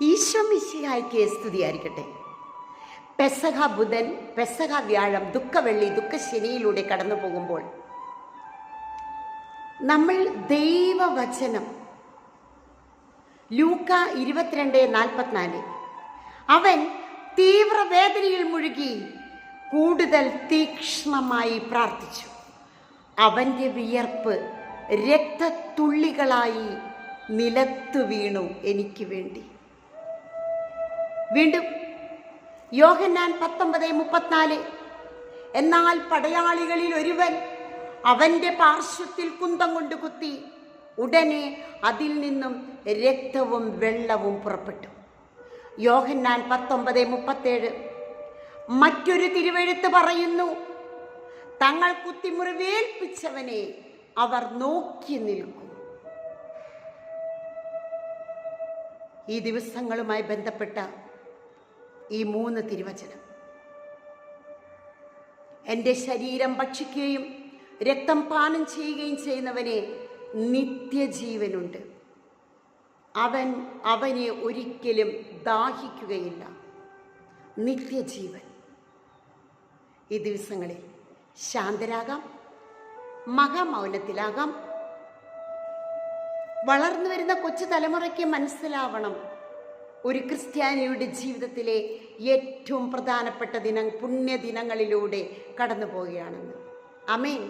ഈശോ മിശിഹായ്ക്ക് സ്തുതിയായിരിക്കട്ടെ. പെസഹ ബുധൻ പെസഹ വ്യാഴം ദുഃഖവെള്ളി ദുഃഖശനിയിലൂടെ കടന്നു പോകുമ്പോൾ നമ്മൾ ദൈവവചനം ലൂക്ക ഇരുപത്തിരണ്ട് നാൽപ്പത്തിനാല്. അവൻ തീവ്രവേദനയിൽ മുഴുകി കൂടുതൽ തീക്ഷ്ണമായി പ്രാർത്ഥിച്ചു. അവന്റെ വിയർപ്പ് രക്തത്തുള്ളികളായി നിലത്തു വീണു എനിക്ക് വേണ്ടി. വീണ്ടും യോഹന്നാൻ പത്തൊമ്പത് മുപ്പത്തിനാല്. എന്നാൽ പടയാളികളിൽ ഒരുവൻ അവന്റെ പാർശ്വത്തിൽ കുന്തം കൊണ്ട് കുത്തി ഉടനെ അതിൽ നിന്നും രക്തവും വെള്ളവും പുറപ്പെട്ടു. യോഹന്നാൻ പത്തൊമ്പത് മുപ്പത്തേഴ്. മറ്റൊരു തിരുവെഴുത്ത് പറയുന്നു തങ്ങൾ കുത്തിമുറിവേൽപ്പിച്ചവനെ അവർ നോക്കി നിൽക്കും. ഈ ദിവസങ്ങളുമായി ബന്ധപ്പെട്ട ഈ മൂന്ന് തിരുവചനം. എന്റെ ശരീരം ഭക്ഷിക്കുകയും രക്തം പാനം ചെയ്യുകയും ചെയ്യുന്നവനെ നിത്യജീവനുണ്ട്. അവൻ അവനെ ഒരിക്കലും ദാഹിക്കുകയില്ല. നിത്യജീവൻ. ഈ ദിവസങ്ങളിൽ ശാന്തരാകാം മഹാമൗനത്തിലാകാം. വളർന്നു വരുന്ന കൊച്ചു തലമുറയ്ക്ക് മനസ്സിലാവണം ഒരു ക്രിസ്ത്യാനിയുടെ ജീവിതത്തിലെ ഏറ്റവും പ്രധാനപ്പെട്ട ദിനം പുണ്യദിനങ്ങളിലൂടെ കടന്നു പോവുകയാണെന്ന് അമേൻ